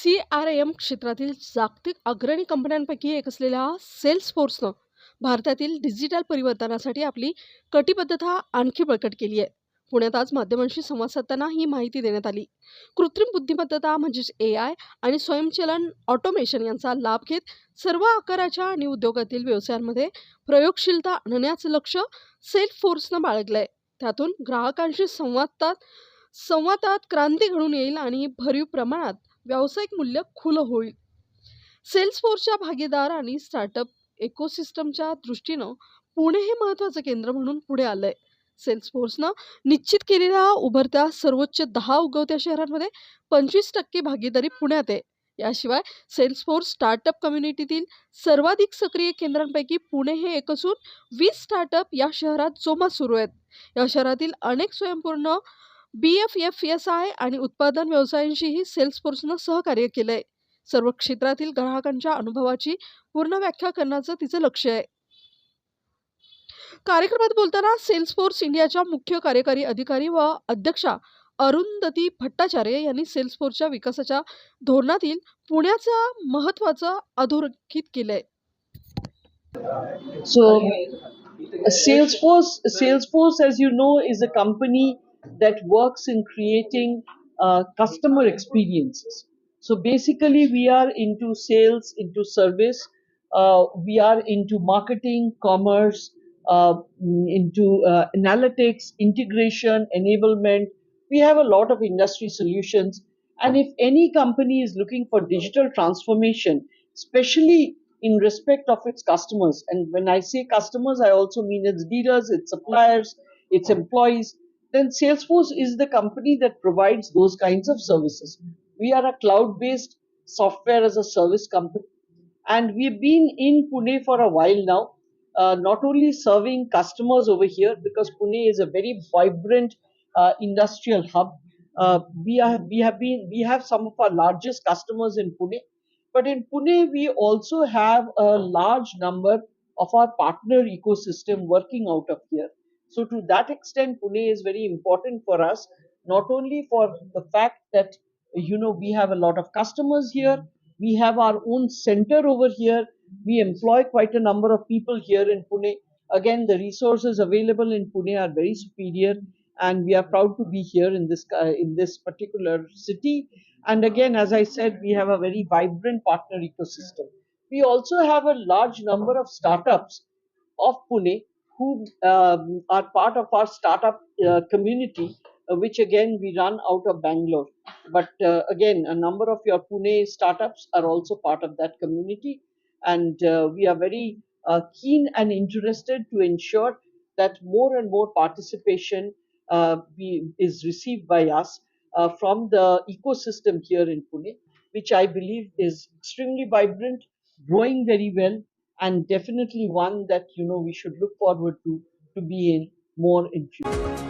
C R M क्षेत्रातील जागतिक अग्रणी कंपन्यांपैकी एक असलेल्या सेल्सफोर्सनं भारतातील डिजिटल परिवर्तनासाठी आपली कटिबद्धता आणखी बळकट केली आहे. पुण्यात आज माध्यमांशी संवाद साधताना ही माहिती देण्यात आली. कृत्रिम बुद्धिमत्ता म्हणजेच ए आय आणि स्वयंचलन ऑटोमेशन यांचा लाभ घेत सर्व आकाराच्या आणि उद्योगातील व्यवसायांमध्ये प्रयोगशीलता आणण्याचं लक्ष सेल्फ फोर्सनं बाळगलं आहे त्यातून ग्राहकांशी संवादात संवादात क्रांती घडून येईल आणि भरीव प्रमाणात व्यावसायिक मूल्य खुलं होईल. सेल्सफोर्सच्या भागीदार आणि स्टार्टअप इकोसिस्टमच्या दृष्टीनं पुणे हे महत्त्वाचं केंद्र म्हणून पुढे आलं आहे सेल्सफोर्सनं निश्चित केलेल्या उभरत्या सर्वोच्च दहा उगवत्या शहरांमध्ये पंचवीस टक्के भागीदारी पुण्यात आहे. याशिवाय सेल्सफोर्स स्टार्टअप कम्युनिटीतील सर्वाधिक सक्रिय केंद्रांपैकी पुणे हे एक असून वीस स्टार्टअप या शहरात जोमात सुरू आहेत. या शहरातील अनेक स्वयंपूर्ण B F F S I आणि उत्पादन व्यवसायांशीही सेल्सफोर्सनं सहकार्य केलं आहे सर्व क्षेत्रातील ग्राहकांच्या अनुभवाची पूर्ण व्याख्या करण्याचं तिचं लक्ष आहे. कार्यक्रमात बोलताना सेल्सफोर्स इंडियाच्या मुख्य कार्यकारी अधिकारी व अध्यक्षा अरुंधती भट्टाचार्य यांनी सेल्सफोर्सच्या विकासाच्या धोरणातील पुण्याचं महत्वाचं अधोरेखित केलंय. So Salesforce Salesforce as you know is a company that works in creating uh, customer experiences. So basically, we are into sales, into service. Uh, we are into marketing, commerce, uh, into uh, analytics, integration, enablement. We have a lot of industry solutions. And if any company is looking for digital transformation, especially in respect of its customers. And when I say customers, I also mean its dealers, its suppliers, its employees. Then Salesforce is the company that provides those kinds of services. We are a cloud based software as a service company. And we've been in Pune for a while now, uh, not only serving customers over here, because Pune is a very vibrant uh, industrial hub. Uh, we, are, we have been we have some of our largest customers in Pune, but in Pune, we also have a large number of our partner ecosystem working out of here. So, to that extent, Pune is very important for us, not only for the fact that you know we have a lot of customers here, we have our own center over here, we employ quite a number of people here in Pune. Again, the resources available in Pune are very superior, and we are proud to be here in this uh, in this particular city. And again, as I said, we have a very vibrant partner ecosystem. We also have a large number of startups of Pune who um, are part of our startup uh, community, uh, which again we run out of Bangalore. But uh, again, a number of your Pune startups are also part of that community, and uh, we are very uh, keen and interested to ensure that more and more participation uh, be, is received by us uh, from the ecosystem here in Pune, which I believe is extremely vibrant, growing very well, and definitely one that you know we should look forward to to be in more in future.